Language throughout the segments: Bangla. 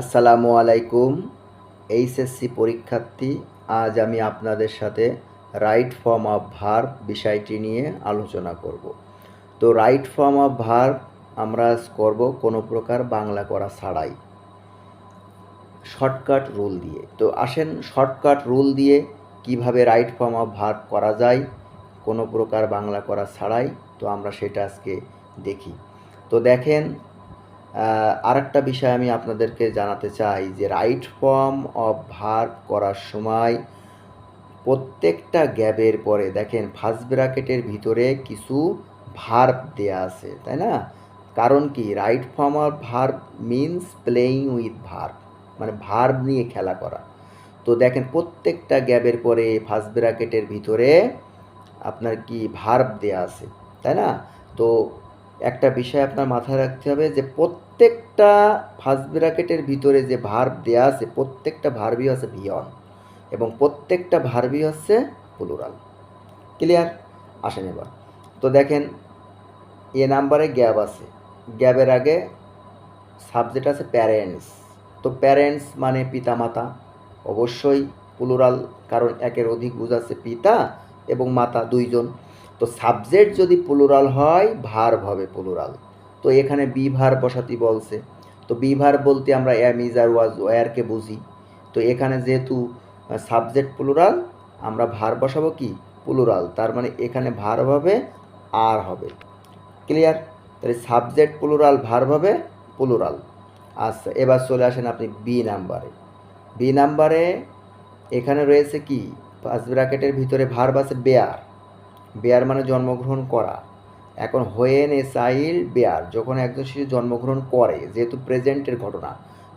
আসসালামু আলাইকুম, এইচএসসি পরীক্ষার্থী, আজ আমি আপনাদের সাথে রাইট ফর্ম অফ ভার্ব বিষয়টি নিয়ে আলোচনা করব। তো রাইট ফর্ম অফ ভার্ব আমরা করব কোনো প্রকার বাংলা করা ছাড়াই। শর্টকাট রুল দিয়ে। তো আসেন শর্টকাট রুল দিয়ে কীভাবে রাইট ফর্ম অফ ভার্ব করা যায়, কোনো প্রকার বাংলা করা ছাড়াই, তো আমরা সেটা আজকে দেখি। তো দেখেন আরেকটা বিষয় আমি আপনাদেরকে জানাতে চাই যে রাইট ফর্ম অফ ভার্ব করার সময় প্রত্যেকটা গ্যাপের পরে দেখেন ফার্স্ট ব্র্যাকেটের ভিতরে কিছু ভার্ব দেয়া আছে, তাই না? কারণ কি? Right form of verb means playing with verb মানে ভার্ব নিয়ে খেলা করা। তো দেখেন প্রত্যেকটা গ্যাপের পরে ফার্স্ট ব্র্যাকেটের ভিতরে আপনার কি ভার্ব দেয়া আছে, তাই না? তো একটা বিষয় আপনার মাথায় রাখতে হবে যে প্রত্যেকটা ফার্স্ট ব্র্যাকেটের ভিতরে যে ভার্ব দেয়া আছে, প্রত্যেকটা ভার্বই হচ্ছে ভিয়ন এবং প্রত্যেকটা ভার্বই হচ্ছে প্লুরাল ক্লিয়ার আসেন এবার। তো দেখেন, এ নাম্বারে গ্যাব আছে। গ্যাবের আগে সাবজেক্ট আছে প্যারেন্টস তো প্যারেন্টস মানে পিতামাতা। অবশ্যই প্লুরাল কারণ একের অধিক বোঝাচ্ছে পিতা এবং মাতা দুইজন। তো সাবজেক্ট যদি প্লুরাল হয় ভার্ব হবে প্লুরাল তো এখানে বি ভার বসাতে বলছে। তো বি ভার বলতে আমরা এম ইজ আর ওয়াজ ওয়ারকে বুঝি। তো এখানে যেহেতু সাবজেক্ট প্লুরাল আমরা ভার বসাবো কি? প্লুরাল তার মানে এখানে ভার হবে আর হবে। ক্লিয়ার তাহলে সাবজেক্ট প্লুরাল ভার হবে প্লুরাল আচ্ছা এবার চলে আসেন আপনি বি নাম্বারে বি নাম্বারে এখানে রয়েছে কি? পাঁচ ব্র্যাকেটের ভিতরে ভার্ব আছে বেয়ার বেয়ার মানে জন্মগ্রহণ করা। এখন হোয়েন এ চাইল্ড বেয়ার যখন একজন শিশু জন্মগ্রহণ করে, যেহেতু প্রেজেন্টের ঘটনা,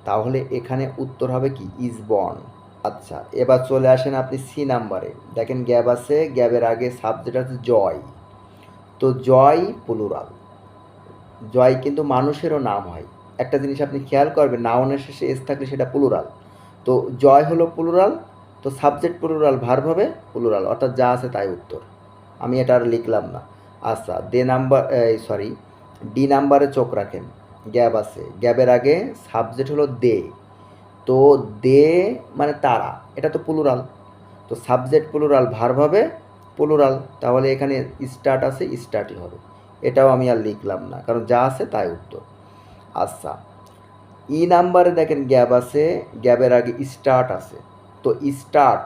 তাহলে এখানে উত্তর হবে কি? ইজ বর্ন আচ্ছা এবার চলে আসেন আপনি সি নাম্বারে দেখেন গ্যাব আছে গ্যাবের আগে সাবজেক্ট আছে জয়। তো জয় প্লুরাল জয় কিন্তু মানুষেরও নাম হয়। একটা জিনিস আপনি খেয়াল করবেন নাউনের শেষে এস থাকলে সেটা প্লুরাল তো জয় হলো প্লুরাল তো সাবজেক্ট প্লুরাল ভার্ব হবে প্লুরাল অর্থাৎ যা আছে তাই উত্তর। আমি এটা আর লিখলাম না। আচ্ছা দে নাম্বার সরি ডি নাম্বারে চোখ রাখেন। গ্যাব আছে। গ্যাবের আগে সাবজেক্ট হলো দে। তো দে মানে তারা। এটা তো প্লুরাল তো সাবজেক্ট প্লুরাল ভার হবে প্লুরাল তাহলে এখানে স্টার্ট আছে স্টার্টই হবে। এটাও আমি আর লিখলাম না, কারণ যা আছে তাই উত্তর। আচ্ছা ই নাম্বারে দেখেন গ্যাপ আছে। গ্যাপের আগে স্টার্ট আছে। তো স্টার্ট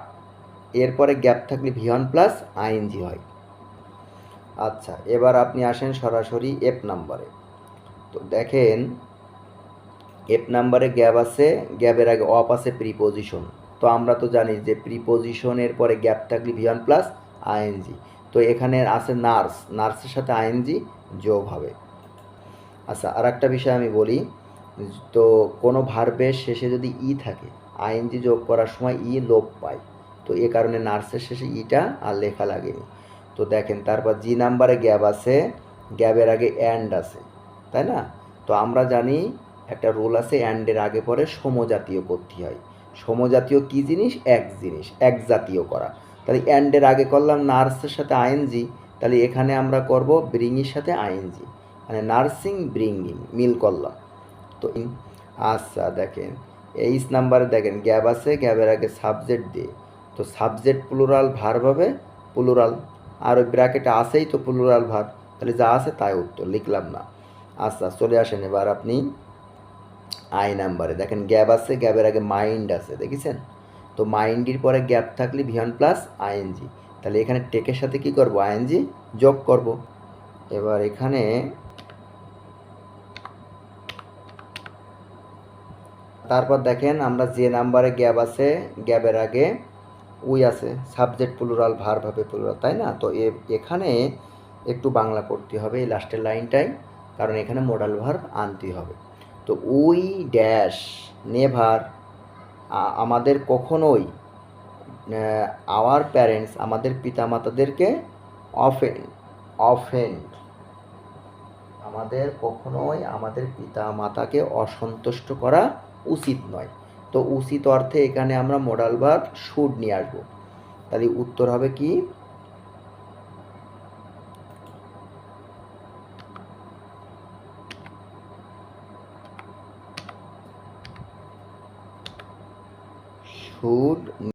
এরপরে গ্যাপ থাকলে ভিওয়ান প্লাস আইএনজি হয়। আচ্ছা এবার আপনি আসেন সরাসরি এফ নাম্বারে তো দেখেন এফ নাম্বারে গ্যাপ আছে, গ্যাপের আগে অফ আছে প্রিপোজিশন তো আমরা তো জানি যে প্রিপোজিশনের পরে গ্যাপ থাকলে ভিওয়ান প্লাস আইএনজি তো এখানে আছে নার্স নার্সের সাথে আইএনজি যোগ হবে। আচ্ছা আর একটা বিষয় আমি বলি, তো কোনো ভার্বের শেষে যদি ই থাকে আইএনজি যোগ করার সময় ই লোপ পায়। তো এ কারণে নার্সের শেষে ইটা আর লেখা লাগেনি। তো দেখেন, তারপর জি নাম্বারে গ্যাপ আছে গ্যাপের আগে অ্যান্ড আছে, তাই না? তো আমরা জানি একটা রোল আছে অ্যান্ডের আগে পরে সমজাতীয় করতে হয়। সমজাতীয় কি জিনিস? এক জিনিস, এক জাতীয় করা। তাহলে অ্যান্ডের আগে করলাম নার্সের সাথে আইএনজি তাহলে এখানে আমরা করব ব্রিংয়ের সাথে আইএনজি মানে নার্সিং ব্রিঙ্গিং মিল করলাম। তো আচ্ছা দেখেন, এইচ নাম্বারে দেখেন গ্যাপ আছে গ্যাপের আগে সাবজেক্ট দিয়ে। তো সাবজেক্ট প্লুরাল ভার্ব হবে প্লুরাল আর ওই ব্র্যাকেটে আসেই তো প্লুরাল ভার্ব তাহলে যা আছে তাই উত্তর, লিখলাম না। আচ্ছা চলে আসেন এবার আপনি আই নাম্বারে দেখেন গ্যাপ আছে গ্যাপের আগে মাইন্ড আছে, দেখেছেন? তো মাইন্ডের পরে গ্যাপ থাকলে ভিয়ন প্লাস আইএনজি তাহলে এখানে টেকের সাথে কি করব? আইএনজি যোগ করব। এবার এখানে তারপর দেখেন আমরা যে নাম্বারে গ্যাপ আছে গ্যাপের আগে উই আছে সাবজেক্ট প্লুরাল ভার ভাবে প্লুরাল তাই না? তো এখানে একটু বাংলা করতে হবে এই লাস্টের লাইনটাই কারণ এখানে মোডাল ভার আনতে হবে। তো উই ড্যাশ নেভার আমাদের কখনোই আওয়ার প্যারেন্টস আমাদের পিতামাতাদেরকে অফেন্ড অফেন্ড আমাদের কখনোই আমাদের পিতা মাতাকে অসন্তুষ্ট করা উচিত নয়। তো উচিত অর্থে এখানে আমরা মডাল ভার্ব শুড নিয়ে আসব। তাহলে উত্তর হবে কি? শুড